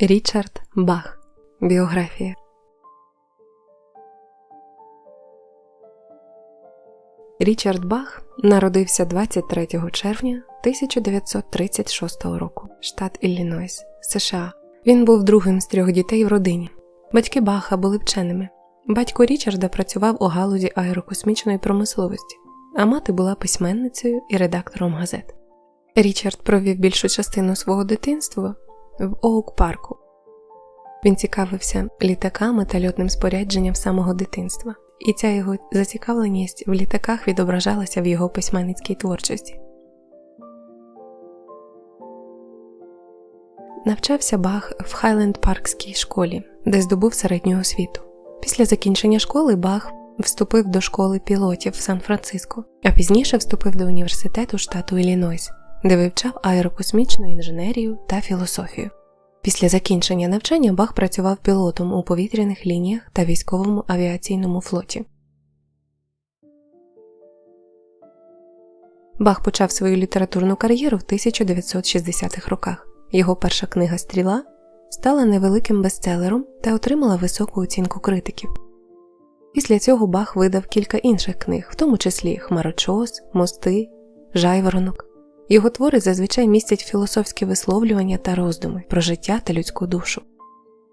Річард Бах. Біографія. Річард Бах народився 23 червня 1936 року, штат Іллінойс, США. Він був другим з трьох дітей в родині. Батьки Баха були вченими. Батько Річарда працював у галузі аерокосмічної промисловості, а мати була письменницею і редактором газет. Річард провів більшу частину свого дитинства в Оук парку. Він цікавився літаками та льотним спорядженням самого дитинства, і ця його зацікавленість в літаках відображалася в його письменницькій творчості. Навчався Бах в Хайленд Паркській школі, де здобув середню освіту. Після закінчення школи Бах вступив до школи пілотів в Сан-Франциско, а пізніше вступив до університету штату Іллінойс, де вивчав аерокосмічну інженерію та філософію. Після закінчення навчання Бах працював пілотом у повітряних лініях та військовому авіаційному флоті. Бах почав свою літературну кар'єру в 1960-х роках. Його перша книга Стріла стала невеликим бестселером та отримала високу оцінку критиків. Після цього Бах видав кілька інших книг, в тому числі Хмарочос, Мости, Жайворонок. Його твори зазвичай містять філософські висловлювання та роздуми про життя та людську душу.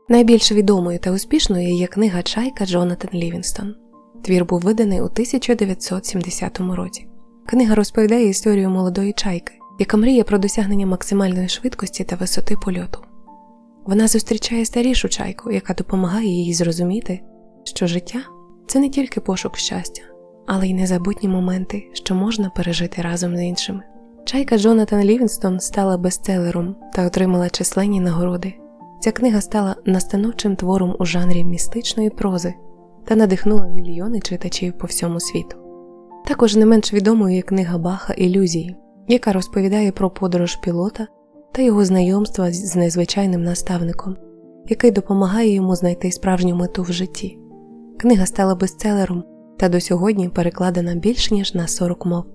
Найбільш відомою та успішною є книга Чайка Джонатан Лівінстон. Твір був виданий у 1970 році. Книга розповідає історію молодої чайки, яка мріє про досягнення максимальної швидкості та висоти польоту. Вона зустрічає старішу чайку, яка допомагає їй зрозуміти, що життя це не тільки пошук щастя, але й незабутні моменти, що можна пережити разом з іншими. Чайка Джонатан Лівінстон стала бестселером та отримала численні нагороди. Ця книга стала настановчим твором у жанрі містичної прози та надихнула мільйони читачів по всьому світу. Також не менш відомою є книга Баха Ілюзії, яка розповідає про подорож пілота та його знайомства з незвичайним наставником, який допомагає йому знайти справжню мету в житті. Книга стала бестселером та до сьогодні перекладена більш ніж на 40 мов.